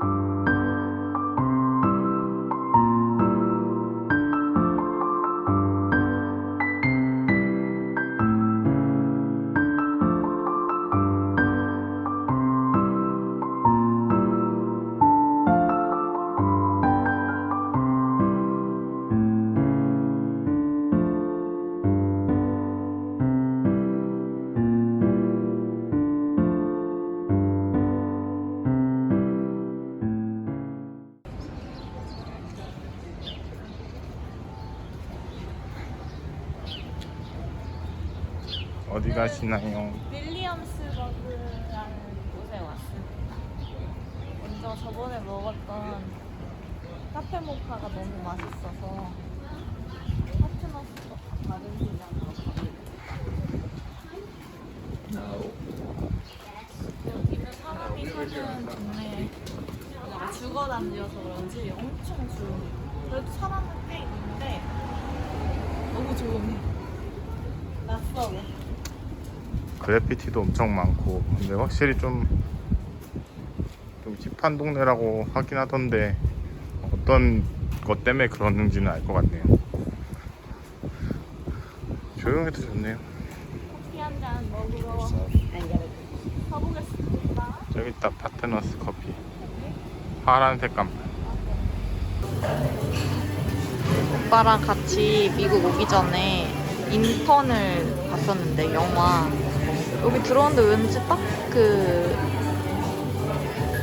어디 가시나요? 윌리엄스버그라는 곳에 왔습니다. 먼저 저번에 먹었던 카페 모카가 너무 맛있어서 파트너스가 다른 분량으로 여기는 사람이 사는 동네 주거 단지여서 그런지 엄청 조용해요. 그래도 사람은 꽤 있는데 너무 조용해. 낯설어. 그래피티도 엄청 많고. 근데 확실히 좀, 좀 힙한 동네라고 하긴 하던데 어떤 것 때문에 그러는지는 알 것 같네요. 조용해도 좋네요. 커피 한 잔 먹으러 가보겠습니다. 저기 있다 파트너스 커피. 파란색 간판 오빠랑 같이 미국 오기 전에 인턴을 봤었는데 영화 여기 들어왔는데 왠지 딱 그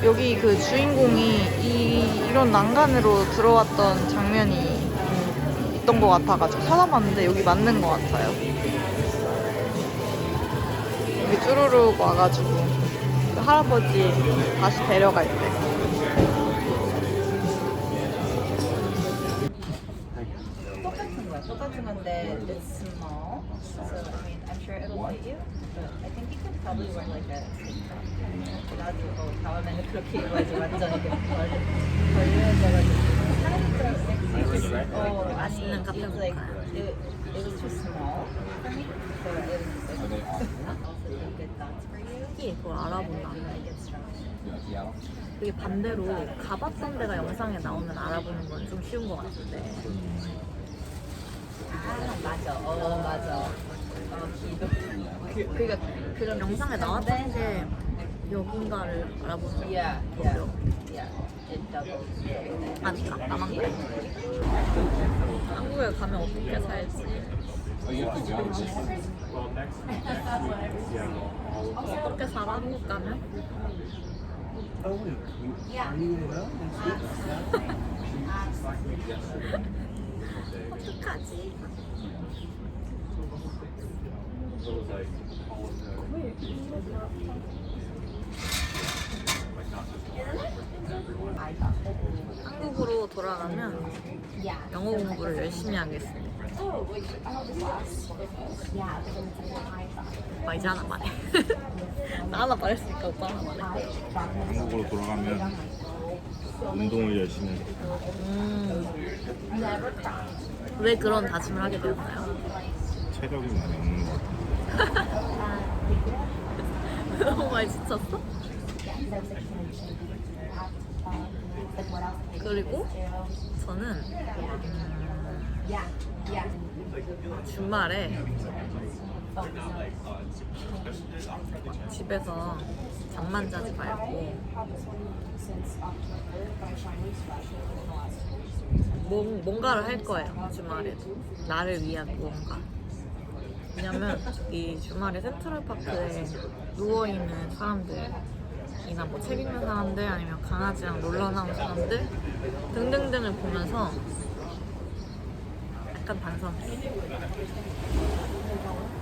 여기 그 주인공이 이, 이런 난간으로 들어왔던 장면이 있던 것 같아가지고 찾아봤는데 여기 맞는 것 같아요. 여기 쭈루룩 와가지고 그 할아버지 다시 데려갈 때. 완전 이렇게 어 아니 it's like it, it was too small for me. So it was just like also think that that's for you. 특히 그걸 알아본다. I get strong. 그게 반대로 가봤던 데가 영상에 나오면 알아보는 건 좀 쉬운 것 같은데 아 맞아. 어 맞아. 어 기도. 그, 그러니까 그런 영상에 나왔던 게 여긴가를 알아보는. 아니까 나만 그래 한국에 가면 어떻게 살지 어떻게 살아 한국 가면? 어떡하지? 한국으로 돌아가면 영어 공부를 열심히 하겠습니다. 오빠 이제 하나 말해. 나 하나 말했으니까 오빠 하나 말해. 한국으로 돌아가면 운동을 열심히 해. 음, 왜 그런 다짐을 하게 되었나요? 체력이 많이 없는 것 같아요 너무 많이 지쳤어? 그리고 저는 음, 주말에 집에서 잠만 자지 말고 뭔, 뭔가를 할 거예요 주말에도. 나를 위한 무언가. 왜냐면 이 주말에 센트럴파크에 누워있는 사람들 이나 뭐 책 읽는 사람들 아니면 강아지랑 놀러 나온 사람들 등등등을 보면서 약간 반성했어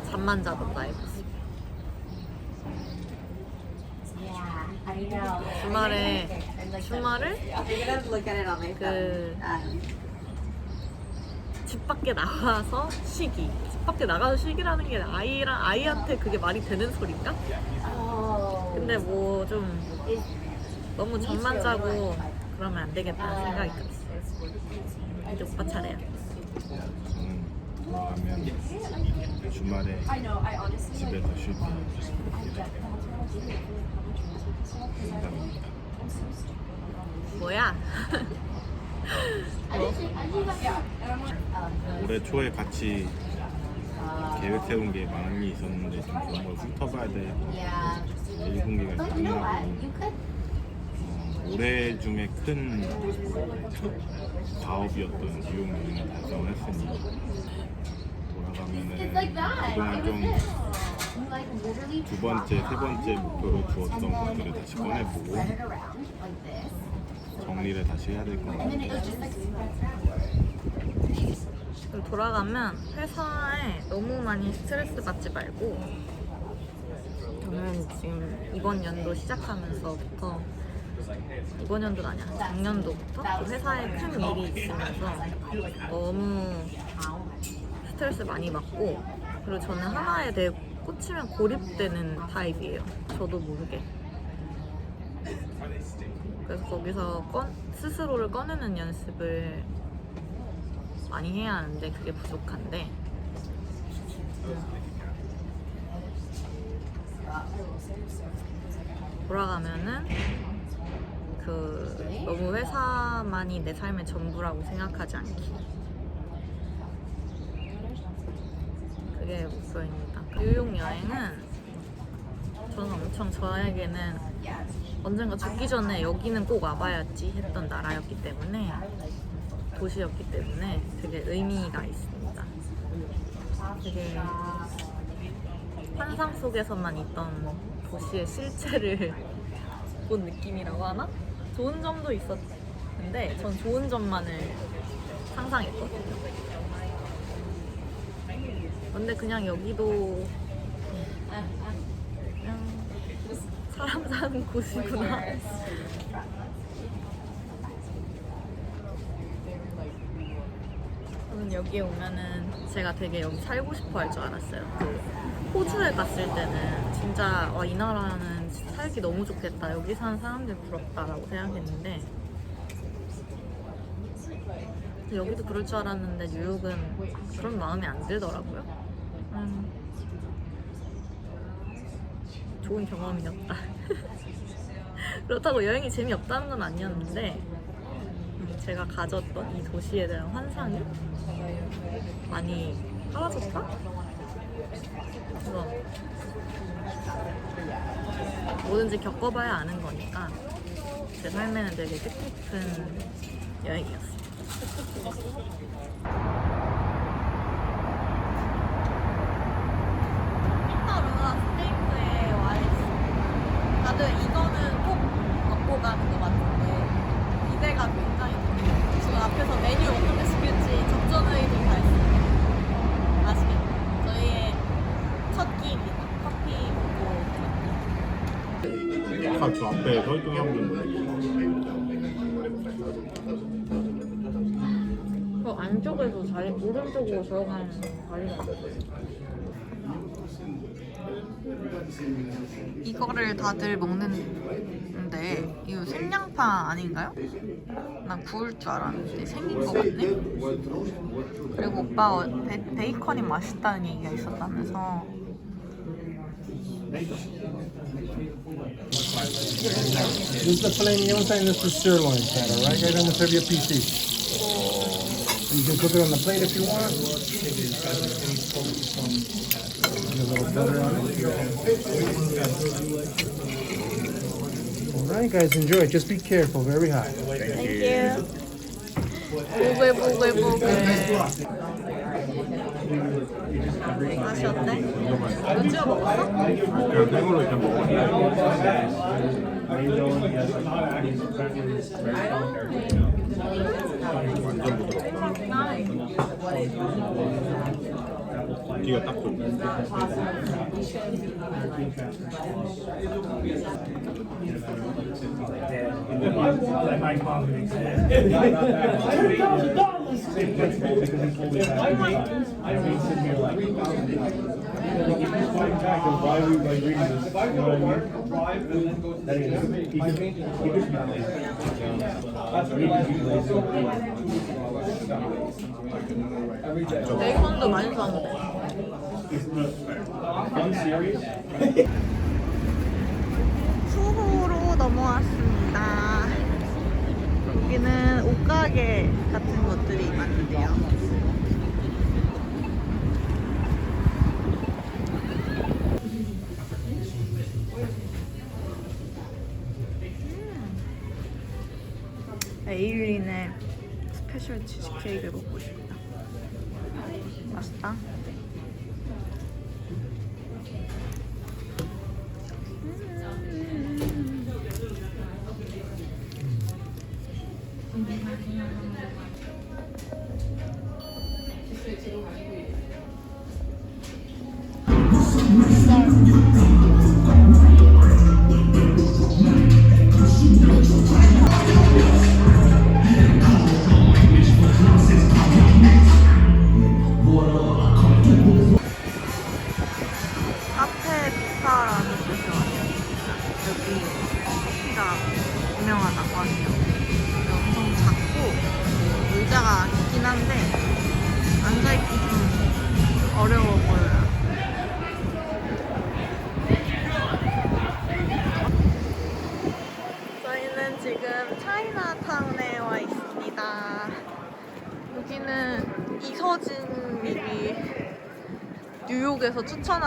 잠만 자던 나의 모습 주말에 주말을 그 집 밖에 나가서 쉬기. 집 밖에 나가서 쉬기라는 게 아이랑 아이한테 그게 말이 되는 소린가? 근데 뭐 좀 너무 잠만 자고 그러면 안 되겠다는 생각이 들었어. 이제 오빠 차례야. 저는 돌아가면 주말에 집에서 쉴 때. 생각입니다. 뭐야? 올해 초에 같이 계획 세운 게 많이 있었는데 좀 그런 걸 훑어봐야 돼. Yeah. 1분기가 Oh, you know what? 끝나고. 어, 올해 중에 큰 과업이었던 뉴욕 여행을 달성을 했으니 돌아가면은. 그동안 좀 두 번째, 세 번째 목표로 두었던 것들을 다시 꺼내보고. 정리를 다시 해야 될 것 같아요. 그리고 돌아가면 회사에 너무 많이 스트레스 받지 말고 저는 지금 이번 연도 시작하면서부터 이번 연도는 아니야 작년도부터 그 회사에 큰 일이 있으면서 너무 스트레스 많이 받고 그리고 저는 하나에 대해 꽂히면 고립되는 타입이에요. 저도 모르게. 그래서 거기서 꺼- 스스로를 꺼내는 연습을 많이 해야 하는데 그게 부족한데 돌아가면은 그 너무 회사만이 내 삶의 전부라고 생각하지 않기 그게 목표입니다 뉴욕 여행은 저는 엄청 저에게는 언젠가 죽기 전에 여기는 꼭 와봐야지 했던 나라였기 때문에 도시였기 때문에 되게 의미가 있습니다. 되게 환상 속에서만 있던 도시의 실체를 본 느낌이라고 하나? 좋은 점도 있었는데 전 좋은 점만을 상상했거든요. 근데 그냥 여기도 그냥 사람 사는 곳이구나. 저는 여기에 오면은 제가 되게 여기 살고 싶어 할 줄 알았어요. 그 호주에 갔을 때는 진짜 와, 이 나라는 살기 너무 좋겠다. 여기 사는 사람들 부럽다라고 생각했는데 여기도 그럴 줄 알았는데 뉴욕은 그런 마음이 안 들더라고요. 음, 좋은 경험이었다. 그렇다고 여행이 재미없다는 건 아니었는데 음, 제가 가졌던 이 도시에 대한 환상이 많이 사라졌다? 그래서 뭐든지 겪어봐야 아는 거니까 제 삶에는 되게 뜻깊은 여행이었어요. 피터루나 스테이크에 와 있어. 다들 이거는 꼭 먹고 가는 것 같은데 기대가 굉장히 돼요. 지금 앞에서 메뉴 어떻게 시킬지 접전의도 다 있어요. 맛있겠다. 저희의 첫 끼입니다. 커피 먹고 아까 저 앞에 서있던 형들 그 안쪽에서 자리 오른쪽으로 들어가는 자리가 이거를 다들 먹는데 이거 생양파 아닌가요? 난 구울 줄 알았는데 생긴 것 같네. 그리고 오빠 어, 베, 베이컨이 맛있다는 얘기가 있었다면서 This is the filet mignon and this is sirloin fat, all right? Guys, I'm gonna serve you a piece. You can cook it on the plate if you want. Get a little butter on it. All right, guys, enjoy. Just be careful, very hot. Thank you. Thank you. 글보글보글. 맛이 어때? 이거 찍어 수호로 넘어왔습니다. 꽃가게 같은 것들이 많은데요. 음. 에일린의 스페셜 치즈케이크 먹고 싶다.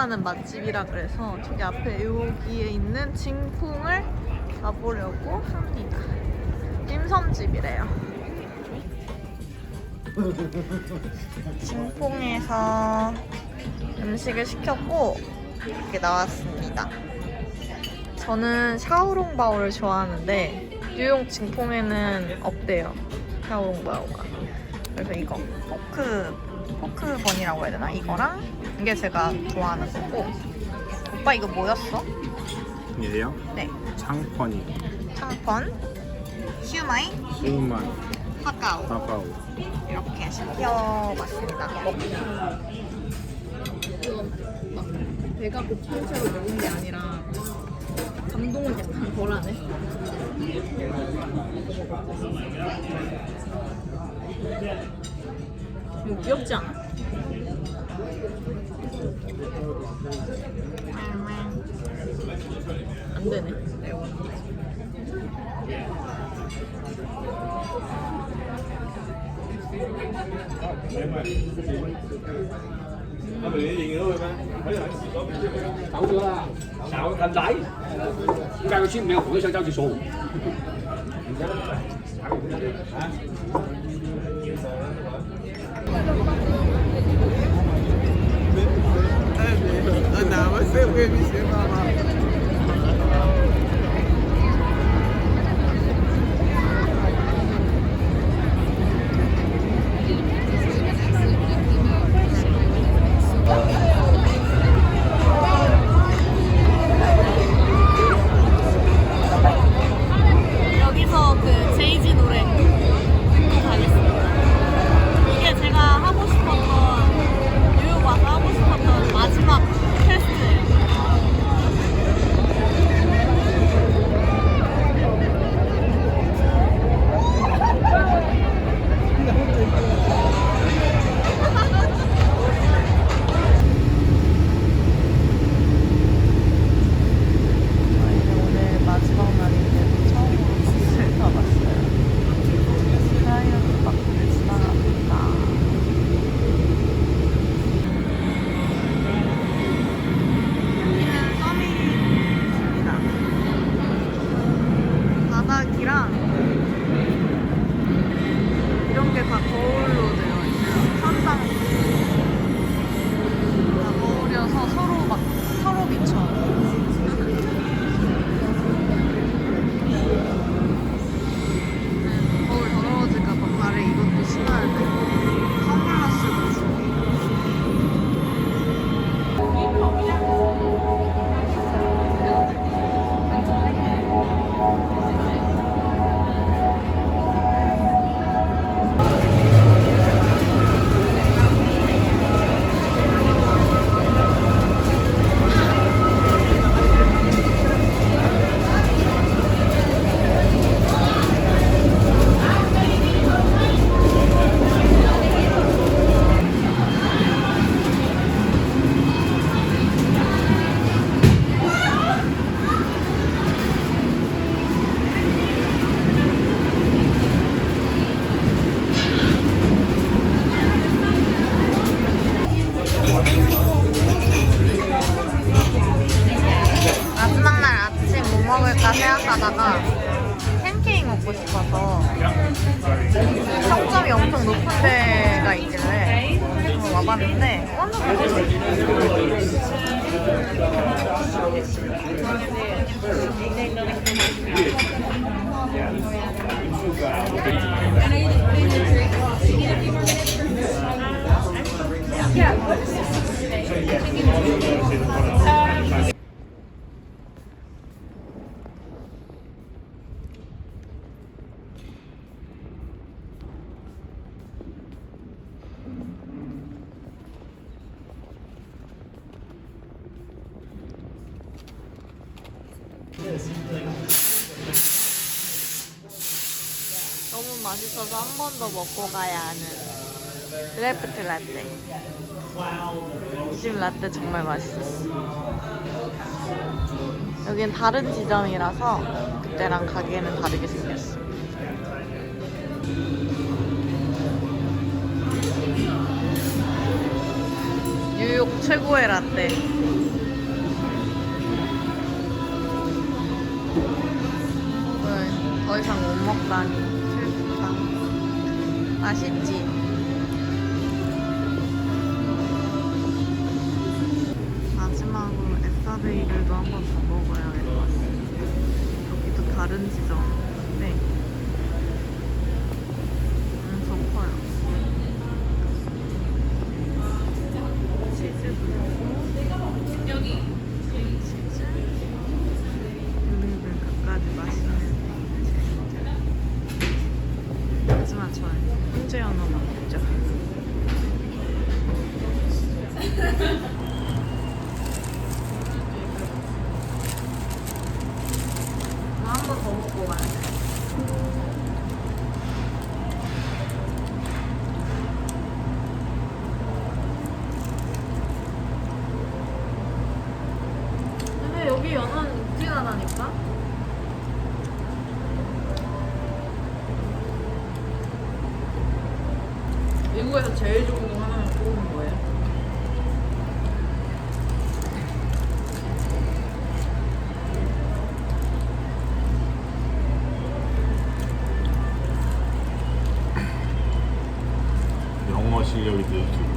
하는 맛집이라 그래서 저기 앞에 여기에 있는 징풍을 가보려고 합니다. 찜섬집이래요. 징풍에서 음식을 시켰고 이렇게 나왔습니다. 저는 샤오롱바오를 좋아하는데 뉴욕 징풍에는 없대요. 샤오롱바오가. 그래서 이거 포크 포크번이라고 해야 되나? 이거랑 이게 제가 좋아하는 거고. 오빠 이거 뭐였어? 얘요? 네. 창펀이 창펀, 슈마이, 수만 카카오 카카오 이렇게 시켜봤습니다. 배가 고픈 채로 먹은 게 아니라 감동은 약간 덜하네. 이거 귀엽지 않아? 안 되네. đóng chưa là sáu thành lái cái cái chim mèo của sang trang chỉ số 여기서 먹고 가야 하는 드래프트 라떼. 이 집 라떼 정말 맛있었어. 여긴 다른 지점이라서 그때랑 가게는 다르게 생겼어. 뉴욕 최고의 라떼. 더 이상 못 먹다니. 맛있지? 마지막으로 에사베이를도 한번 더 먹어야겠다. 여기도 다른 지점. 저 훈제 하나 먹자. ശീലം വിദ്യാർത്ഥി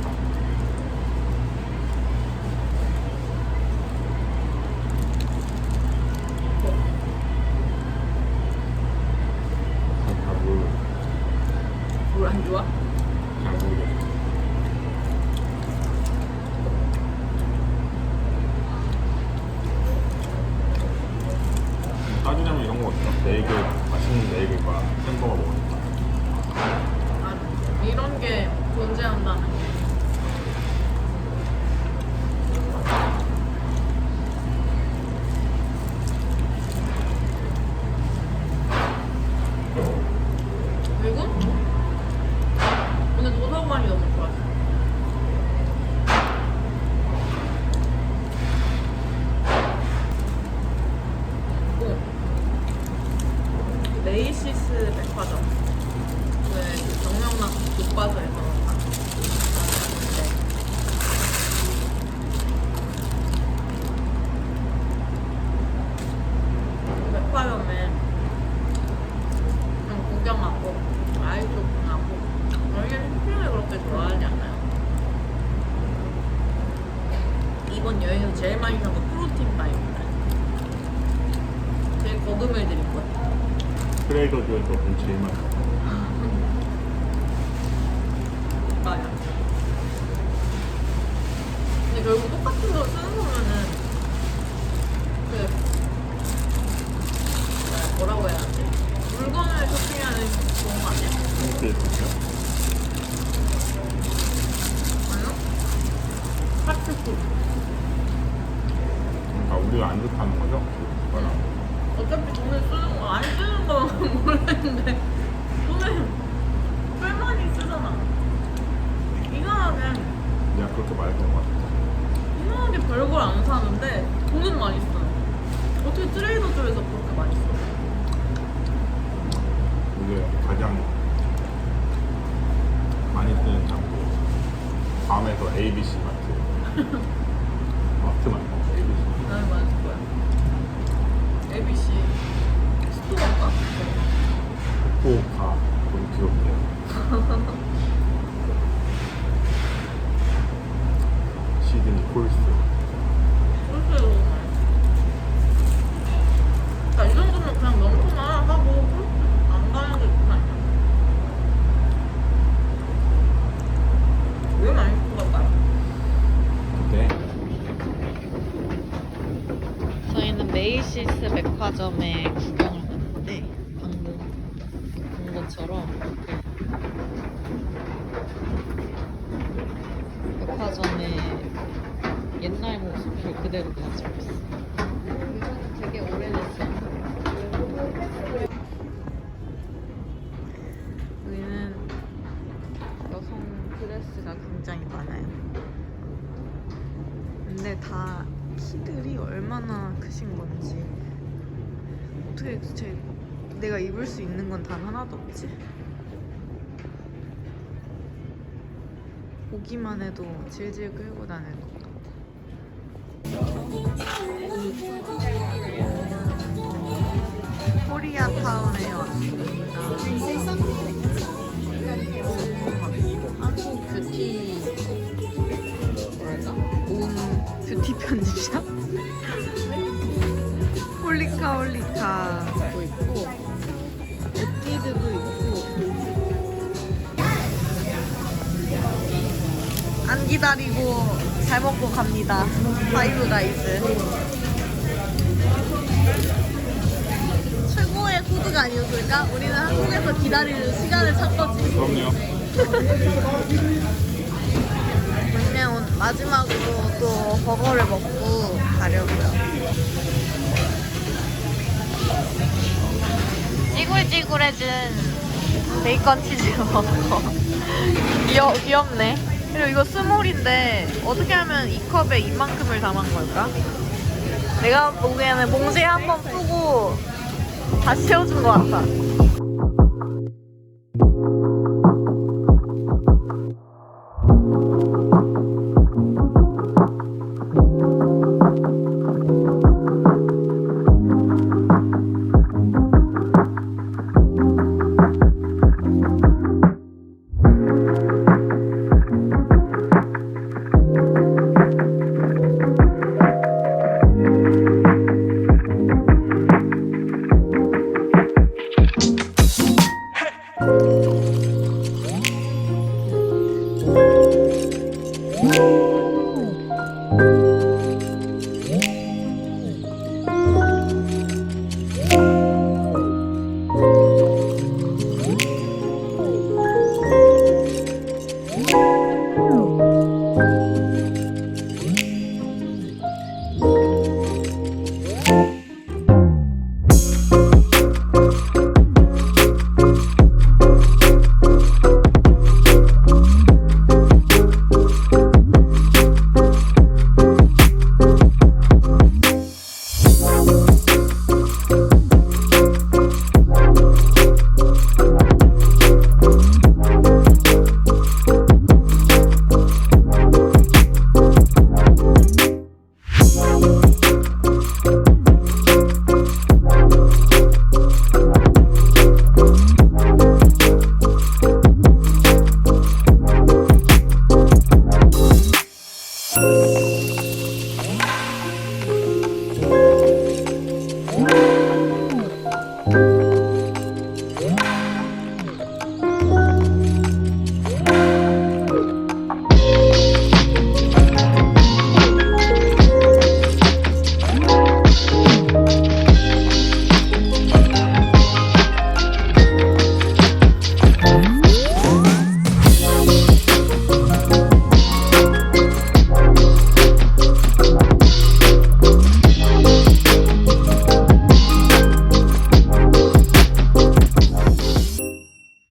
Nagawin ko, 좀 많고. 나는 많을 거야. ABC. 스토어가? 오 가. 거기 들어올게요. 시드니 콜스. 굉장히 많아요. 근데 다 키들이 얼마나 크신 건지 어떻게 도대체 내가 입을 수 있는 건 단 하나도 없지? 보기만 해도 질질 끌고 다닐 것 같아. 코리아 타운에 왔습니다. 한국 뷰티 뭐랄까? 온 뷰티 편집샵? 홀리카 홀리카도 있고 에뛰드도 있고 안 기다리고 잘 먹고 갑니다. 파이브 가이즈. 최고의 코드가 아니었을까? 우리는 한국에서 기다리는 시간을 찾거지. 그럼요. 그냥 오늘 마지막으로 또 버거를 먹고 가려고요. 찌글찌글해진 베이컨 치즈 버거. 귀여, 귀엽네. 그리고 이거 스몰인데 어떻게 하면 이 컵에 이만큼을 담은 걸까? 내가 보기에는 봉지에 한 번 푸고 다시 채워준 것 같아.